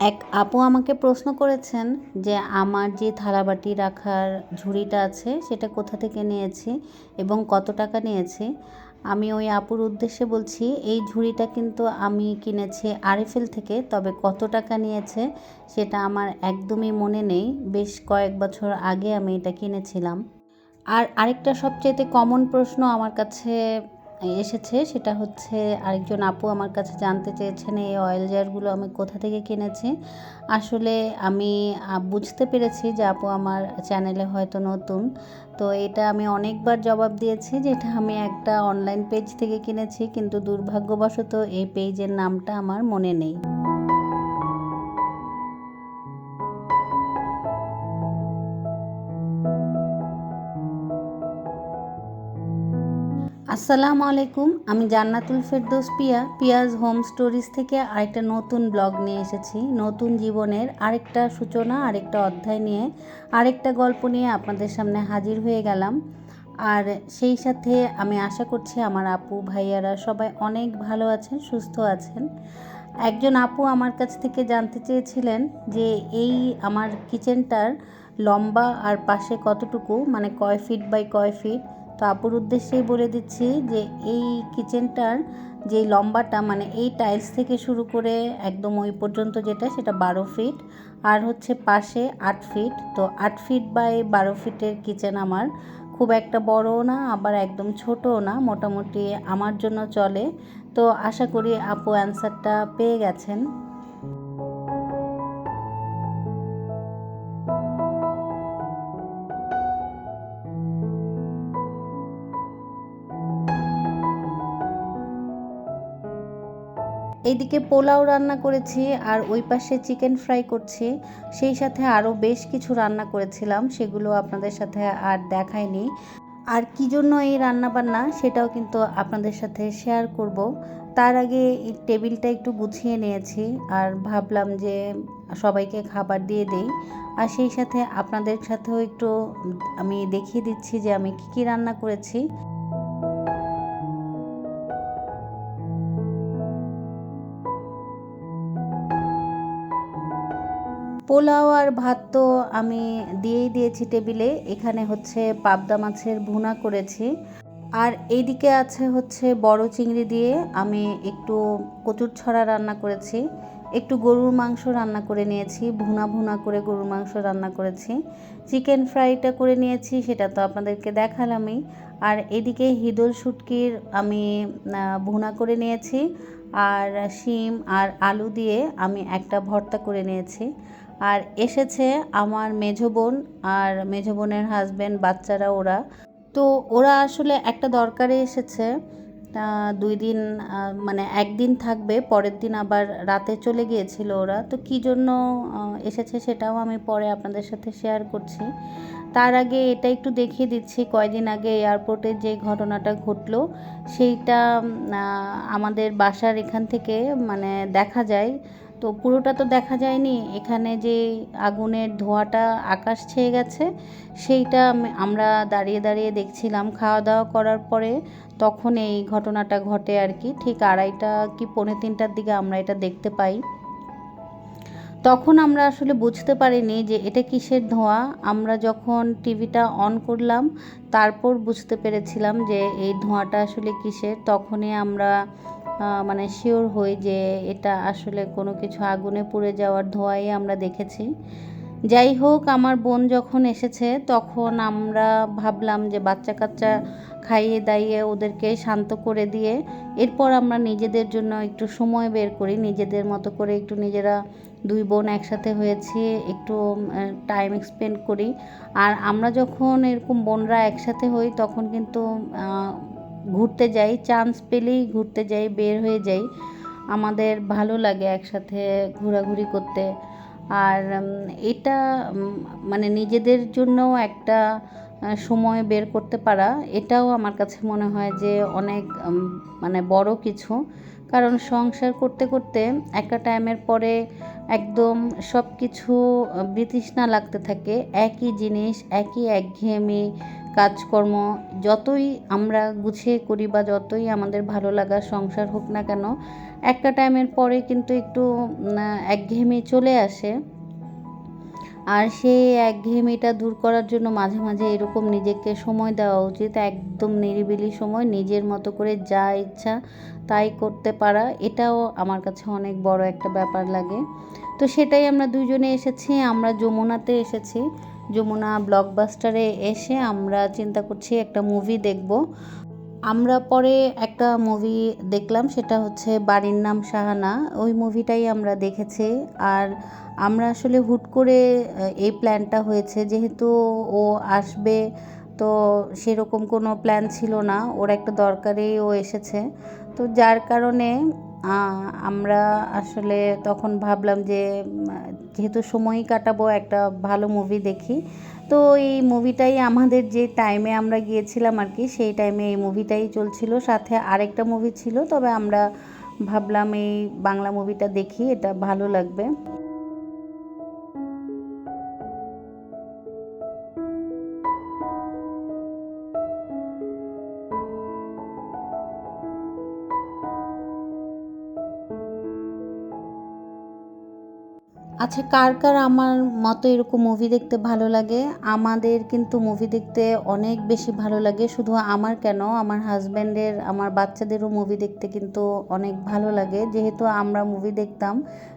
এক আপু আমাকে প্রশ্ন করেছেন যে আমার যে থালাবাটি রাখার ঝুড়িটা আছে সেটা কোথা থেকে নিয়েছি এবং কত টাকা নিয়েছি। আমি ওই আপুর উদ্দেশ্যে বলছি, এই ঝুড়িটা কিন্তু আমি কিনেছি আরএফএল থেকে, তবে কত টাকা নিয়েছে সেটা আমার একদমই মনে নেই। বেশ কয়েক বছর আগে আমি এটা কিনেছিলাম। আর আরেকটা সবচেয়ে কমন প্রশ্ন আমার কাছে এসেছে সেটা হচ্ছে আরেকজন আপু আমার কাছে জানতে চেয়েছেন, এই অয়েল জারগুলো আমি কোথা থেকে কিনেছি। আসলে আমি বুঝতে পেরেছি যে আপু আমার চ্যানেলে হয়তো নতুন। তো এটা আমি অনেকবার জবাব দিয়েছি যে এটা আমি একটা অনলাইন পেজ থেকে কিনেছি, কিন্তু দুর্ভাগ্যবশত এই পেজের নামটা আমার মনে নেই। আসসালামু আলাইকুম, আমি জান্নাতুল ফেরদৌস পিয়া, পিয়াজ হোম স্টোরিজ থেকে আরেকটা নতুন ব্লগ নিয়ে এসেছি। নতুন জীবনের আরেকটা সূচনা, আরেকটা অধ্যায় নিয়ে আরেকটা গল্প নিয়ে আপনাদের সামনে হাজির হয়ে গেলাম। আর সেই সাথে আমি আশা করছি আমার আপু, ভাইয়ারা সবাই অনেক ভালো আছেন, সুস্থ আছেন। একজন আপু আমার কাছ থেকে জানতে চেয়েছিলেন যে এই আমার কিচেনটার লম্বা আর পাশে কতটুকু মানে কয় ফিট বাই কয় ফিট তো আপুর উদ্দেশ্যেই বলে দিচ্ছি যে এই কিচেনটার যে লম্বাটা মানে এই টাইলস থেকে শুরু করে একদম ওই পর্যন্ত যেটা, সেটা বারো ফিট। আর হচ্ছে পাশে আট ফিট। তো আট ফিট বাই বারো ফিটের কিচেন আমার। খুব একটা বড়ও না, আবার একদম ছোটও না, মোটামুটি আমার জন্য চলে। তো আশা করি আপু অ্যান্সারটা পেয়ে গেছেন। এইদিকে পোলাও রান্না করেছি আর ওই পাশে চিকেন ফ্রাই করছি। সেই সাথে আরও বেশ কিছু রান্না করেছিলাম, সেগুলো আপনাদের সাথে আর দেখায়নি আর কি জন্য এই রান্না বান্না সেটাও কিন্তু আপনাদের সাথে শেয়ার করব। তার আগে এই টেবিলটা একটু গুছিয়ে নিয়েছি আর ভাবলাম যে সবাইকে খাবার দিয়ে দেই। আর সেই সাথে আপনাদের সাথেও একটু আমি দেখিয়ে দিচ্ছি যে আমি কী কী রান্না করেছি। পোলাও আর ভাত তো আমি দিয়েই দিয়েছি টেবিলে। এখানে হচ্ছে পাবদা মাছের ভুনা করেছি। আর এইদিকে আছে হচ্ছে বড় চিংড়ি দিয়ে আমি একটু কচুর ছড়া রান্না করেছি। একটু গরুর মাংস রান্না করে নিয়েছি, ভুনা ভুনা করে গরুর মাংস রান্না করেছি। চিকেন ফ্রাইটা করে নিয়েছি, সেটা তো আপনাদেরকে দেখালামই। আর এদিকে হিদল শুটকির আমি ভুনা করে নিয়েছি। আর শিম আর আলু দিয়ে আমি একটা ভর্তা করে নিয়েছি। আর এসেছে আমার মেঝো বোন আর মেঝো বোনের হাজব্যান্ড বাচ্চারা ওরা। তো ওরা আসলে একটা দরকারে এসেছে। দুই দিন মানে একদিন থাকবে, পরের দিন আবার রাতে চলে গিয়েছিল ওরা। তো কী জন্য এসেছে সেটাও আমি পরে আপনাদের সাথে শেয়ার করছি। তার আগে এটা একটু দেখিয়ে দিচ্ছি, কয়দিন আগে এয়ারপোর্টে যে ঘটনাটা ঘটলো, সেইটা আমাদের বাসার এখান থেকে মানে দেখা যায়। তো পুরোটা তো দেখা যায়নি। এখানে যে আগুনের ধোঁয়াটা আকাশ ছেয়ে গেছে, সেইটা আমরা দাঁড়িয়ে দাঁড়িয়ে দেখছিলাম। খাওয়া দাওয়া করার পরে তখন এই ঘটনাটা ঘটে আর কি। ঠিক আড়াইটা কি পৌনে তিনটার দিকে আমরা এটা দেখতে পাই। তখন আমরা আসলে বুঝতে পারিনি যে এটা কিসের ধোঁয়া। আমরা যখন টিভিটা অন করলাম, তারপর বুঝতে পেরেছিলাম যে এই ধোঁয়াটা আসলে কিসের। তখনই আমরা মানে শিওর হই যে এটা আসলে কোনো কিছু আগুনে পুড়ে যাওয়ার ধোঁয়াই আমরা দেখেছি। যাই হোক, আমার বোন যখন এসেছে, তখন আমরা ভাবলাম যে বাচ্চা কাচ্চা খাইয়ে দাইয়ে ওদেরকে শান্ত করে দিয়ে এরপর আমরা নিজেদের জন্য একটু সময় বের করি। নিজেদের মতো করে একটু নিজেরা দুই বোন একসাথে হয়েছি, একটু টাইম স্পেন্ড করি। আর আমরা যখন এরকম বোনরা একসাথে হই, তখন কিন্তু ঘুরতে যাই চান্স পেলেই ঘুরতে যাই, বের হয়ে যাই। আমাদের ভালো লাগে একসাথে ঘোরাঘুরি করতে। আর এটা মানে নিজেদের জন্য একটা সময় বের করতে পারা। এটাও আমার কাছে মনে হয় যে অনেক মানে বড় কিছু। কারণ সংসার করতে করতে একটা টাইমের পরে একদম সব কিছু বিতৃষ্ণা লাগতে থাকে। একই জিনিস, একই একঘেয়েমি কাজকর্ম, যতই আমরা গুছিয়ে করি বা যতই আমাদের ভালো লাগা সংসার হোক না কেন, একটা টাইমের পরে কিন্তু একটু একঘেয়েমি চলে আসে। আর সেই একঘেয়েমিটা দূর করার জন্য মাঝে মাঝে এরকম নিজেকে সময় দেওয়া উচিত, একদম নিরিবিলি সময়, নিজের মতো করে যা ইচ্ছা তাই করতে পারা। এটাও আমার কাছে অনেক বড় একটা ব্যাপার লাগে। তো সেটাই আমরা দুজনে এসেছি, আমরা যমুনাতে এসেছি। যমুনা ব্লকবাস্টারে এসে আমরা চিন্তা করছি একটা মুভি দেখব। আমরা পরে একটা মুভি দেখলাম, সেটা হচ্ছে বাড়ির নাম শাহানা। ওই মুভিটাই আমরা দেখেছি। আর আমরা আসলে হুট করে এই প্ল্যানটা হয়েছে। যেহেতু ও আসবে, তো সেরকম কোনো প্ল্যান ছিল না। ওর একটা দরকারেই ও এসেছে। তো যার কারণে আমরা আসলে তখন ভাবলাম যে যেহেতু সময়ই কাটাবো, একটা ভালো মুভি দেখি। তো এই মুভিটাই আমাদের যে টাইমে আমরা গিয়েছিলাম আর কি সেই টাইমে এই মুভিটাই চলছিল। সাথে আরেকটা মুভি ছিল, তবে আমরা ভাবলাম এই বাংলা মুভিটা দেখি, এটা ভালো লাগবে। আচ্ছা কার কার আমার মতো এরকম মুভি দেখতে ভালো লাগে? আমাদের কিন্তু মুভি দেখতে অনেক বেশি ভালো লাগে। শুধু আমার কেন, আমার হাজব্যান্ডের আমার বাচ্চাদেরও মুভি দেখতে কিন্তু অনেক ভালো লাগে। যেহেতু আমরা মুভি দেখতাম,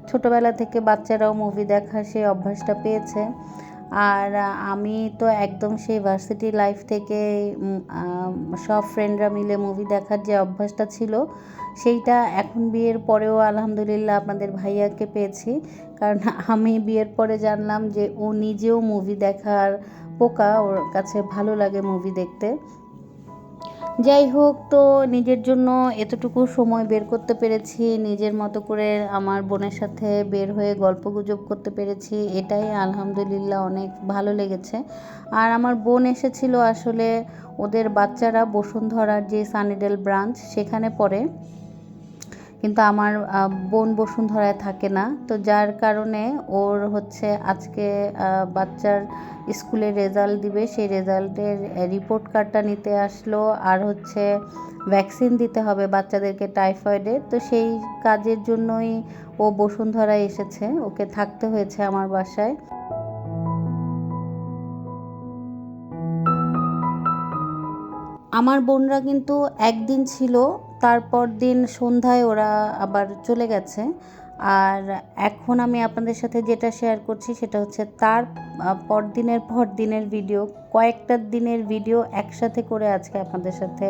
ছোটোবেলা থেকে বাচ্চারাও মুভি দেখার সেই অভ্যাসটা পেয়েছে। আর আমি তো একদম সেই ভার্সিটি লাইফ থেকে সব ফ্রেন্ডরা মিলে মুভি দেখার যে অভ্যাসটা ছিল, সেইটা এখন বিয়ের পরেও আলহামদুলিল্লাহ আপনাদের ভাইয়াকে পেয়েছি। কারণ আমি বিয়ের পরে জানলাম যে ও নিজেও মুভি দেখার পোকা, ওর কাছে ভালো লাগে মুভি দেখতে। যাই হোক, তো নিজের জন্য এতটুকু সময় বের করতে পেরেছি, নিজের মতো করে আমার বোনের সাথে বের হয়ে গল্প গুজব করতে পেরেছি, এটাই আলহামদুলিল্লাহ অনেক ভালো লেগেছে। আর আমার বোন এসেছিল আসলে ওদের বাচ্চারা বসুন্ধরার যে সানিডেল ব্রাঞ্চ সেখানে পড়ে। কিন্তু আমার বোন বসুন্ধরায় থাকে না। তো যার কারণে ওর হচ্ছে আজকে বাচ্চার স্কুলে রেজাল্ট দিবে। সেই রেজাল্টের রিপোর্ট কার্ডটা নিতে আসলো। আর হচ্ছে ভ্যাকসিন দিতে হবে বাচ্চাদেরকে টাইফয়েডের তো সেই কাজের জন্যই ও বসুন্ধরায় এসেছে। ওকে থাকতে হয়েছে আমার বাসায়। আমার বোনরা কিন্তু একদিন ছিল তারপর দিন সন্ধ্যায় ওরা আবার চলে গেছে। আর এখন আমি আপনাদের সাথে যেটা শেয়ার করছি সেটা হচ্ছে তার পর দিনের পর দিনের ভিডিও কয়েকটা দিনের ভিডিও একসাথে করে আজকে আপনাদের সাথে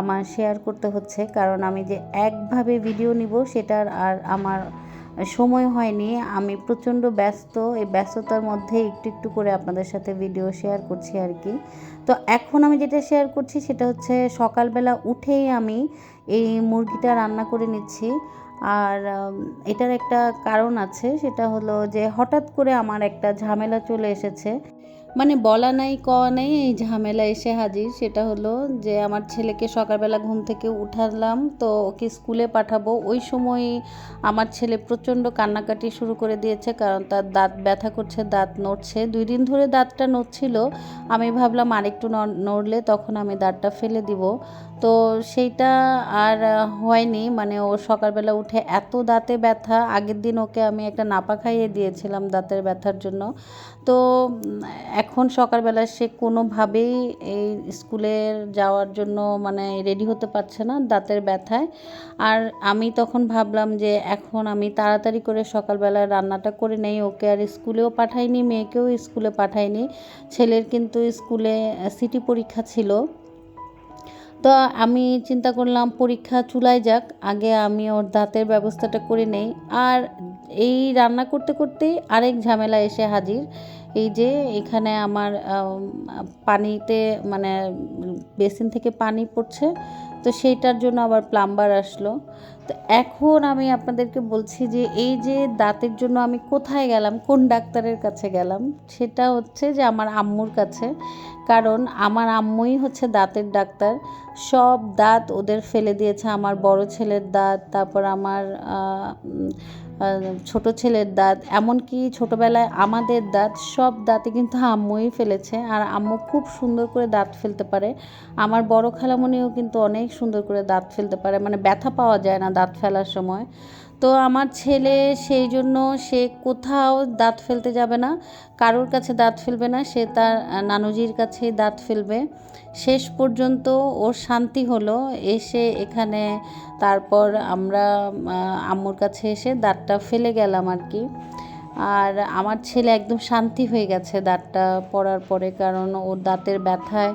আমার শেয়ার করতে হচ্ছে। কারণ আমি যে একভাবে ভিডিও নিব সেটার আর আমার সময় হয়নি। আমি প্রচণ্ড ব্যস্ত, এই ব্যস্ততার মধ্যে একটু একটু করে আপনাদের সাথে ভিডিও শেয়ার করছি আর কি। তো এখন আমি যেটা শেয়ার করছি সেটা হচ্ছে সকালবেলা উঠেই আমি এই মুরগিটা রান্না করে নিচ্ছি। আর এটার একটা কারণ আছে, সেটা হলো যে হঠাৎ করে আমার একটা ঝামেলা চলে এসেছে। মানে বলা নাই, কওয়া নেই, এই ঝামেলা এসে হাজির। সেটা হলো যে আমার ছেলেকে সকালবেলা ঘুম থেকে উঠালাম, তো ওকে স্কুলে পাঠাবো। ওই সময় আমার ছেলে প্রচণ্ড কান্নাকাটি শুরু করে দিয়েছে, কারণ তার দাঁত ব্যথা করছে, দাঁত নড়ছে। দুই দিন ধরে দাঁতটা নড়ছিল। আমি ভাবলাম আরেকটু নড়লে তখন আমি দাঁতটা ফেলে দিব। তো সেইটা আর হয়নি মানে ও সকালবেলা উঠে এত দাঁতে ব্যথা। আগের দিন ওকে আমি একটা নাপা খাইয়ে দিয়েছিলাম দাঁতের ব্যথার জন্য। তো এখন সকালবেলা সে কোনোভাবেই এই স্কুলের যাওয়ার জন্য মানে রেডি হতে পারছে না দাঁতের ব্যথায়। আর আমি তখন ভাবলাম যে এখন আমি তাড়াতাড়ি করে সকালবেলা রান্নাটা করে নেই, ওকে আর স্কুলেও পাঠাইনি, মেয়েকেও স্কুলে পাঠাইনি, ছেলের কিন্তু স্কুলে সিটি পরীক্ষা ছিল। তো আমি চিন্তা করলাম পরীক্ষা চুলাই যাক, আগে আমি ওর দাঁতের ব্যবস্থাটা করে নেই। আর এই রান্না করতে করতেই আরেক ঝামেলা এসে হাজির। এই যে এখানে আমার পানিতে মানে বেসিন থেকে পানি পড়ছে, তো সেইটার জন্য আবার প্লাম্বার আসলো। তো এখন আমি আপনাদেরকে বলছি যে এই যে দাঁতের জন্য আমি কোথায় গেলাম, কোন ডাক্তারের কাছে গেলাম, সেটা হচ্ছে যে আমার আম্মুর কাছে। কারণ আমার আম্মুই হচ্ছে দাঁতের ডাক্তার। সব দাঁত ওদের ফেলে দিয়েছে, আমার বড় ছেলের দাঁত, তারপর আমার ছোট ছেলের দাঁত, এমনকি ছোটোবেলায় আমাদের দাঁত, সব দাঁতে কিন্তু আম্মুই ফেলেছে। আর আম্মু খুব সুন্দর করে দাঁত ফেলতে পারে। আমার বড় খালামণিও কিন্তু অনেক সুন্দর করে দাঁত ফেলতে পারে। মানে ব্যথা পাওয়া যায় না দাঁত ফেলার সময়। তো আমার ছেলে সেই জন্য সে কোথাও দাঁত ফেলতে যাবে না। কারোর কাছে দাঁত ফেলবে না, সে তার নানুজির কাছেই দাঁত ফেলবে। শেষ পর্যন্ত ওর শান্তি হলো, এসে এখানে তারপর আমরা আম্মুর কাছে এসে দাঁতটা ফেলে গেলাম আর কি। আর আমার ছেলে একদম শান্তি হয়ে গেছে দাঁতটা পড়ার পরে, কারণ ওর দাঁতের ব্যথায়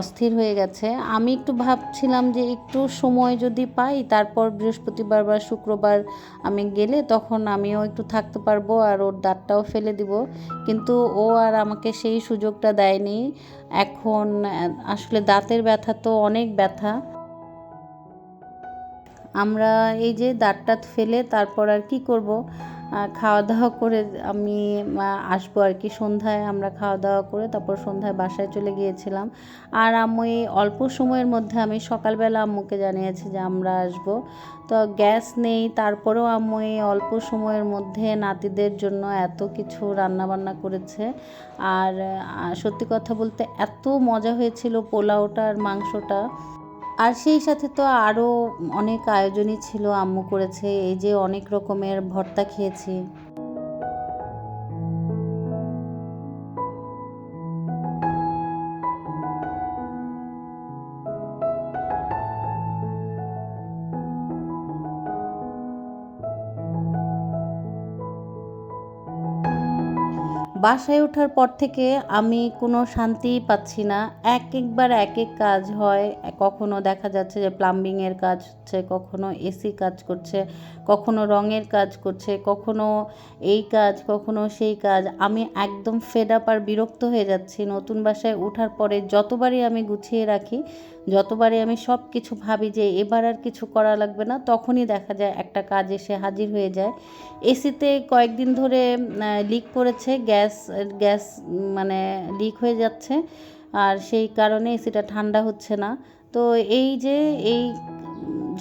অস্থির হয়ে গেছে। আমি একটু ভাবছিলাম যে একটু সময় যদি পাই, তারপর বৃহস্পতিবার বা শুক্রবার আমি গেলে তখন আমিও একটু থাকতে পারব আর ওর দাঁতটাও ফেলে দিব। কিন্তু ও আর আমাকে সেই সুযোগটা দেয়নি। এখন আসলে দাঁতের ব্যথা তো অনেক ব্যথা। আমরা এই যে দাঁতটা ফেলে তারপর আর কি করব? খাওয়া দাওয়া করে আমি আসব আর কি। সন্ধ্যায় আমরা খাওয়া দাওয়া করে তারপর সন্ধ্যায় বাসায় চলে গিয়েছিলাম। আর এই অল্প সময়ের মধ্যে আমি সকালবেলা আম্মুকে জানিয়েছি যে আমরা আসব। তো গ্যাস নেই, তারপরেও এই অল্প সময়ের মধ্যে নাতিদের জন্য এত কিছু রান্নাবান্না করেছে। আর সত্যি কথা বলতে এত মজা হয়েছিল পোলাওটা আর মাংসটা। আর সেই সাথে তো আরও অনেক আয়োজনই ছিল, আম্মু করেছে, এই যে অনেক রকমের ভর্তা খেয়েছি। বাসায় ওঠার পর থেকে আমি কোনো শান্তিই পাচ্ছি না। এক একবার এক এক কাজ হয়। কখনো দেখা যাচ্ছে যে প্লাম্বিংয়ের কাজ হচ্ছে, কখনো এসি কাজ করছে, কখনো রঙের কাজ করছে, কখনো এই কাজ, কখনো সেই কাজ। আমি একদম ফেড আপ আর বিরক্ত হয়ে যাচ্ছি। নতুন বাসায় ওঠার পরে যতবারই আমি গুছিয়ে রাখি, যতবারই আমি সব কিছু ভাবি যে এবার আর কিছু করা লাগবে না, তখনই দেখা যায় একটা কাজ এসে হাজির হয়ে যায়। এসিতে কয়েকদিন ধরে লিক করেছে গ্যাস গ্যাস মানে লিক হয়ে যাচ্ছে। আর সেই কারণে এসিটা ঠান্ডা হচ্ছে না। তো এই যে এই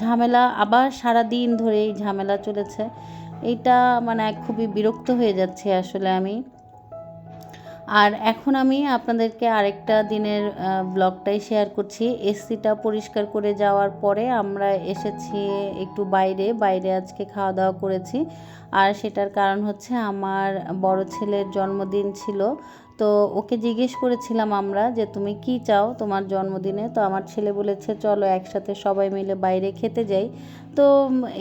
ঝামেলা আবার সারা দিন ধরে এই ঝামেলা চলেছে, এইটা মানে খুবই বিরক্ত হয়ে যাচ্ছে আসলে আমি। আর এখন আমি আপনাদেরকে আরেকটা দিনের ব্লগটাই শেয়ার করছি। এসিটা পরিষ্কার করে যাওয়ার পরে আমরা এসেছি একটু বাইরে বাইরে আজকে খাওয়া দাওয়া করেছি। আর সেটার কারণ হচ্ছে আমার বড় ছেলের জন্মদিন ছিল। তো ওকে জিজ্ঞেস করেছিলাম আমরা যে, তুমি কি চাও তোমার জন্মদিনে? তো আমার ছেলে বলেছে, চলো একসাথে সবাই মিলে বাইরে খেতে যাই। তো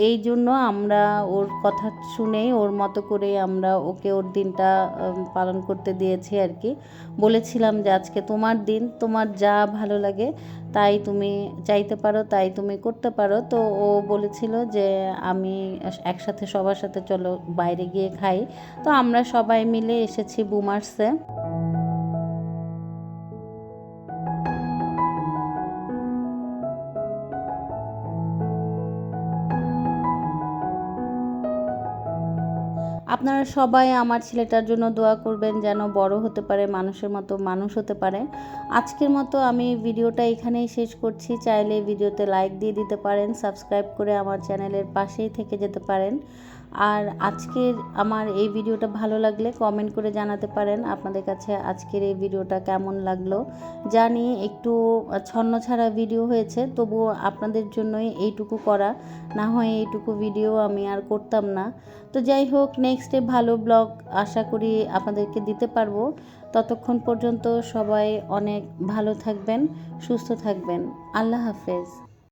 এই জন্য আমরা ওর কথা শুনেই, ওর মতো করে আমরা ওকে ওর দিনটা পালন করতে দিয়েছি আর কি। বলেছিলাম যে আজকে তোমার দিন, তোমার যা ভালো লাগে তাই তুমি চাইতে পারো, তাই তুমি করতে পারো। তো ও বলেছিল যে আমি একসাথে সবার সাথে চলো, বাইরে গিয়ে খাই। তো আমরা সবাই মিলে এসেছি বুমার্সে। আপনারা সবাই আমার ছেলেটার জন্য দোয়া করবেন যেন বড় হতে পারে, মানুষের মতো মানুষ হতে পারে। আজকের মতো আমি ভিডিওটা এখানেই শেষ করছি। চাইলে ভিডিওতে লাইক দিয়ে দিতে পারেন সাবস্ক্রাইব করে আমার চ্যানেলের পাশেই থেকে যেতে পারেন। আর আজকের আমার এই ভিডিওটা ভালো লাগলে কমেন্ট করে জানাতে পারেন আপনাদের কাছে আজকের এই ভিডিওটা কেমন লাগল। জানি একটু ছন্ন ছাড়া ভিডিও হয়েছে, তবুও আপনাদের জন্যই এইটুকু করা। না হয় এইটুকু ভিডিও আমি আর করতাম না। তো যাই হোক নেক্সটে ভালো ব্লগ আশা করি আপনাদেরকে দিতে পারব। ততক্ষণ পর্যন্ত সবাই অনেক ভালো থাকবেন, সুস্থ থাকবেন। আল্লাহ হাফেজ।